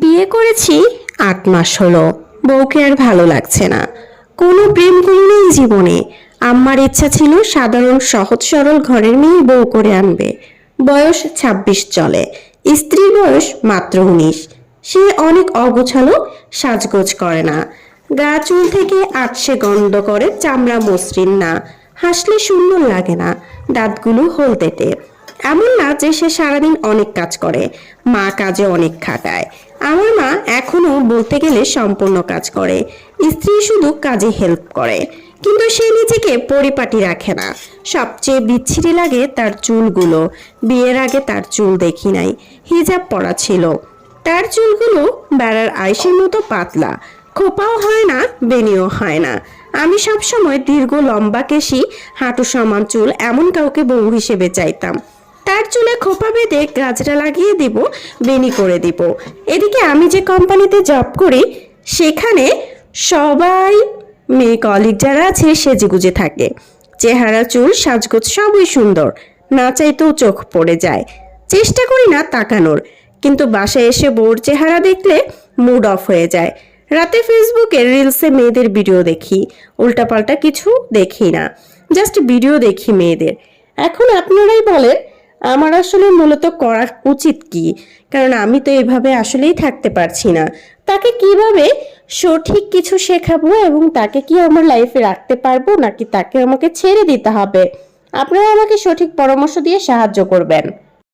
বিয়ে করেছি আট মাস হলো। বউকে আর ভালো লাগছে না। কোনো প্রেম করি নেই জীবনে। আম্মার ইচ্ছা ছিল সাধারণ, সহজ, সরল ঘরের মেয়ে বউ করে আনবে। বয়স ২৬ চলে। স্ত্রীর বয়স মাত্র উনিশ। সে অনেক অগোছালো, সাজগোজ করে না। গা চুল থেকে আটসে গন্ধ করে চামড়া মসৃণ না। হাসলে সুন্দর লাগে না। দাঁতগুলো হলদেটে এমন না যে সে সারাদিন অনেক কাজ করে, মা কাজে অনেক খাটায়। আমার মা এখনও বলতে গেলে সম্পূর্ণ কাজ করে। স্ত্রী শুধু কাজে হেল্প করে, কিন্তু সে নিজেকে পরিপাটি রাখে না। সবচেয়ে বিচ্ছিরি লাগে তার চুলগুলো। বিয়ের আগে তার চুল দেখি নাই, হিজাব পরা ছিল। তার চুলগুলো বেড়ার আইসের মতো পাতলা, খোপাও হয় না বেনিও হয় না। আমি সবসময় দীর্ঘ লম্বা কেশি, হাঁটু সমান চুল, এমন কাউকে বউ হিসেবে চাইতাম। তার চুলে খোপা বেঁধে গাজরা লাগিয়ে দিব বেনি করে দিব। এদিকে আমি যে কোম্পানিতে জব করি, সেখানে সবাই মেয়ে কলিগ যারা আছে সেজেগুজে থাকে। চেহারা, চুল, সাজগোজ সবই সুন্দর, না চাইতেও চোখ পড়ে যায়। চেষ্টা করি না তাকানোর, কিন্তু বাসায় এসে বোর চেহারা দেখলে মুড অফ হয়ে যায়। রাতে ফেসবুকে রিলসে মেয়েদের ভিডিও দেখি, উল্টাপাল্টা কিছু দেখি না জাস্ট ভিডিও দেখি মেয়েদের। এখন আপনারাই বলেন আমার আসলে মূলত করা উচিত কি? কারণ আমি তো এভাবে আসলেই থাকতে পারছি না। তাকে কীভাবে সঠিক কিছু শেখাবো এবং তাকে কি আমার লাইফে রাখতে পারব নাকি তাকে আমাকে ছেড়ে দিতে হবে? আপনারা আমাকে সঠিক পরামর্শ দিয়ে সাহায্য করবেন।